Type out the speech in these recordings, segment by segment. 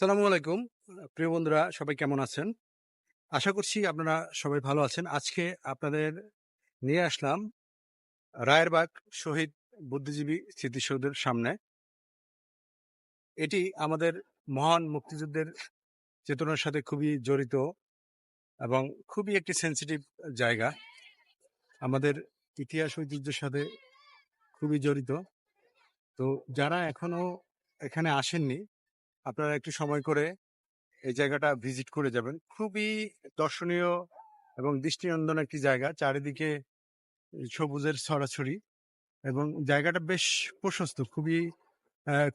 সালামু আলাইকুম। প্রিয় বন্ধুরা, সবাই কেমন আছেন? আশা করছি আপনারা সবাই ভালো আছেন। আজকে আপনাদের নিয়ে আসলাম রায়েরবাগ শহীদ বুদ্ধিজীবী স্মৃতিসৌধের সামনে। এটি আমাদের মহান মুক্তিযুদ্ধের চেতনার সাথে খুবই জড়িত এবং খুবই একটি সেন্সিটিভ জায়গা। আমাদের ইতিহাস ঐতিহ্যের সাথে খুবই জড়িত। তো যারা এখনও এখানে আসেননি আপনারা একটু সময় করে এই জায়গাটা ভিজিট করে যাবেন। খুবই দর্শনীয় এবং দৃষ্টিনন্দন একটি জায়গা। চারিদিকে সবুজের ছড়াছড়ি এবং জায়গাটা বেশ প্রশস্ত, খুবই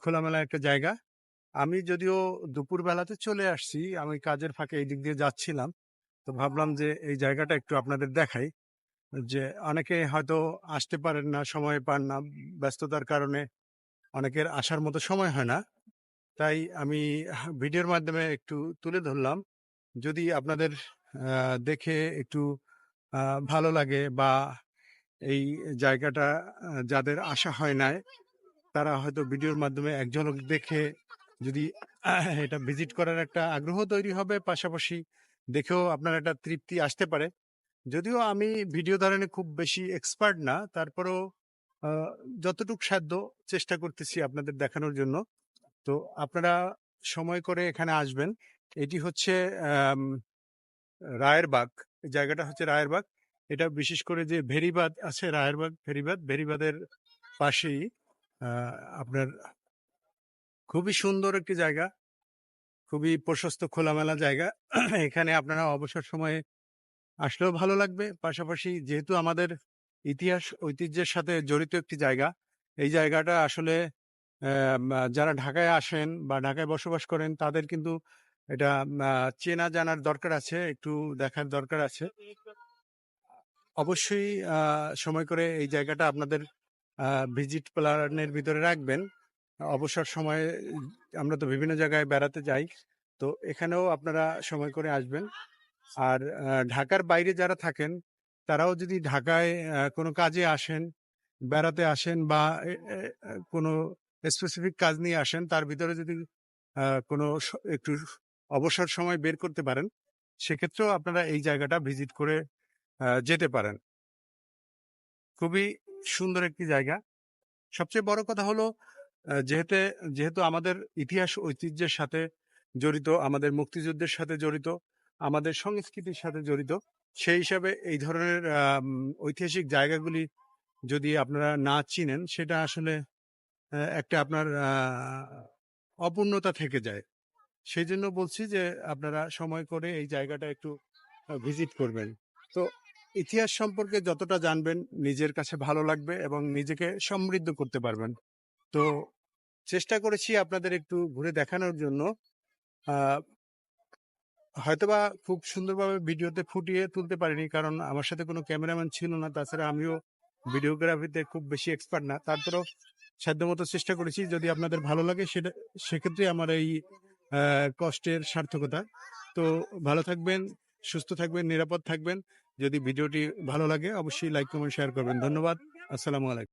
খোলামেলা একটা জায়গা। আমি যদিও দুপুর বেলাতে চলে আসছি, আমি কাজের ফাঁকে এই দিক দিয়ে যাচ্ছিলাম। তো ভাবলাম যে এই জায়গাটা একটু আপনাদের দেখাই যে অনেকে হয়তো আসতে পারেন না, সময় পান না, ব্যস্ততার কারণে অনেকের আসার মতো সময় হয় না। তাই আমি ভিডিওর মাধ্যমে একটু তুলে ধরলাম। যদি আপনাদের দেখে একটু ভালো লাগে বা এই জায়গাটা যাদের আশা হয় নাই, তারা হয়তো ভিডিওর মাধ্যমে এক ঝলক দেখে যদি এটা ভিজিট করার একটা আগ্রহ তৈরি হবে, পাশাপাশি দেখেও আপনার একটা তৃপ্তি আসতে পারে। যদিও আমি ভিডিও ধারণে খুব বেশি এক্সপার্ট না, তারপরেও যতটুক সাধ্য চেষ্টা করতেছি আপনাদের দেখানোর জন্য। তো আপনারা সময় করে এখানে আসবেন। এটি হচ্ছে রায়েরবাগ। জায়গাটা হচ্ছে রায়েরবাগ। এটা বিশেষ করে যে ভেরিবাদ আছে রায়েরবাগ, ভেরিবাদ, ভেরিবাদের পাশেই আপনার খুবই সুন্দর একটি জায়গা। খুবই প্রশস্ত, খোলামেলা জায়গা। এখানে আপনারা অবসর সময়ে আসলেও ভালো লাগবে। পাশাপাশি যেহেতু আমাদের ইতিহাস, ঐতিহ্যের সাথে জড়িত একটি জায়গা, এই জায়গাটা আসলে যারা ঢাকায় আসেন বা ঢাকায় বসবাস করেন, তাদের কিন্তু এটা চেনা জানার দরকার আছে, একটু দেখার দরকার আছে। অবশ্যই সময় করে এই জায়গাটা আপনাদের ভিজিট প্ল্যানের ভিতরে রাখবেন। অবসর সময়ে আমরা তো বিভিন্ন জায়গায় বেড়াতে যাই, তো এখানেও আপনারা সময় করে আসবেন। আর ঢাকার বাইরে যারা থাকেন, তারাও যদি ঢাকায় কোনো কাজে আসেন, বেড়াতে আসেন বা কোনো স্পেসিফিক কাজ নিয়ে আসেন, তার ভিতরে যদি কোনো একটু অবসর সময় বের করতে পারেন, সেক্ষেত্রেও আপনারা এই জায়গাটা ভিজিট করে যেতে পারেন। খুবই সুন্দর একটি জায়গা। সবচেয়ে বড় কথা হলো যেহেতু যেহেতু আমাদের ইতিহাস ঐতিহ্যের সাথে জড়িত, আমাদের মুক্তিযুদ্ধের সাথে জড়িত, আমাদের সংস্কৃতির সাথে জড়িত, সেই হিসাবে এই ধরনের ঐতিহাসিক জায়গাগুলি যদি আপনারা না চিনেন, সেটা আসলে একটা আপনার অপূর্ণতা থেকে যায়। সেই জন্য বলছি যে, আপনারা সময় করে এই জায়গাটা একটু ভিজিট করবেন। তো ইতিহাস সম্পর্কে যতটা জানবেন, নিজের কাছে ভালো লাগবে এবং নিজেকে সমৃদ্ধ করতে পারবেন। তো চেষ্টা করেছি আপনাদের একটু ঘুরে দেখানোর জন্য। হয়তোবা খুব সুন্দরভাবে ভিডিওতে ফুটিয়ে তুলতে পারিনি, কারণ আমার সাথে কোনো ক্যামেরাম্যান ছিল না। তাছাড়া আমিও ভিডিওগ্রাফিতে খুব বেশি এক্সপার্ট না। তারপরেও সাধ্যমতো চেষ্টা করেছি যদি আপনাদের ভালো লাগে সেটা, সেক্ষেত্রে আমার এই কষ্টের সার্থকতা। তো ভালো থাকবেন, সুস্থ থাকবেন, নিরাপদ থাকবেন। যদি ভিডিওটি ভালো লাগে অবশ্যই লাইক, কমেন্ট, শেয়ার করবেন। ধন্যবাদ। আসসালামু আলাইকুম।